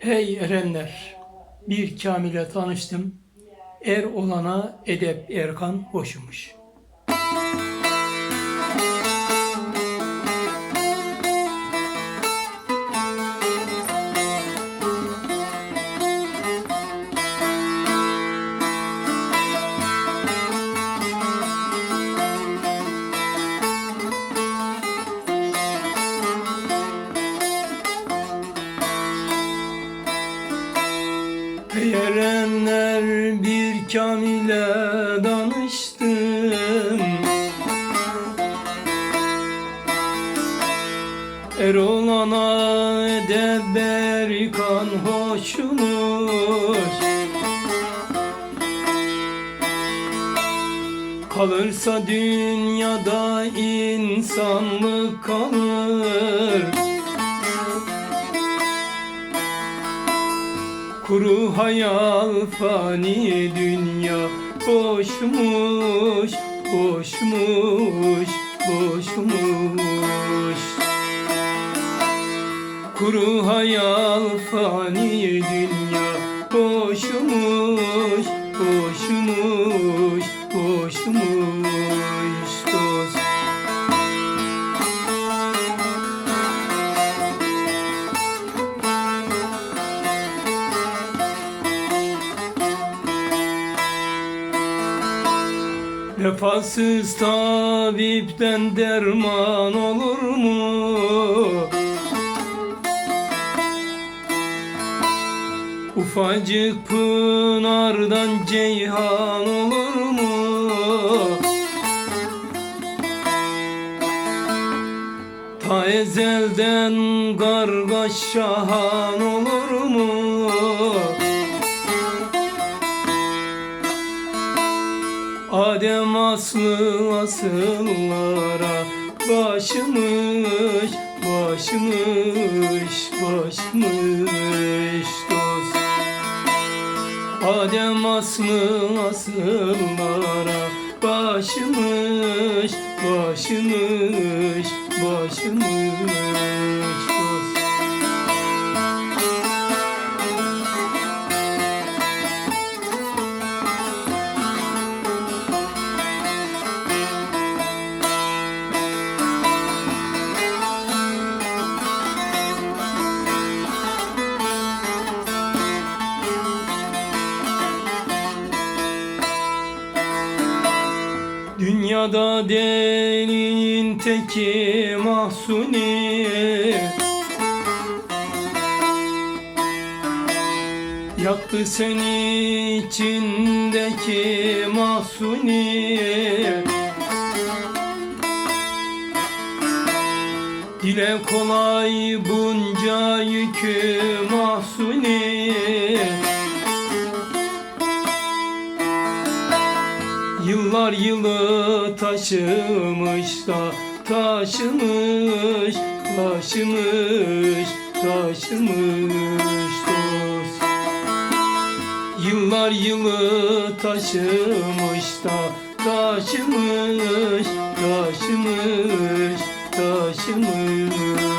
Hey erenler, bir kamile tanıştım. Er olana edep erkan hoşumuş. Erenler, bir kamile danıştım. Er olana edep erkan hoşumuş. Kalırsa dünyada insanlık kalır Kuru hayal fani dünya. Boşmuş, boşmuş, boşmuş Kuru hayal fani dünya Vefasız tabipten derman olur mu? Ufacık pınardan ceyhan olur mu? Ta ezelden kargaş şahan olur mu? Adem aslı asıllara başmış, başmış, başmış dost. Adem aslı asıllara başmış, başmış, başmış Dünyada delinin teki mahsuni Yaktı seni içindeki mahsuni Dile kolay bunca yükü mahsuni Yıllar yılı taşımış da taşımış, taşımış, taşımış dost. Yıllar yılı taşımış da taşımış, taşımış, taşımış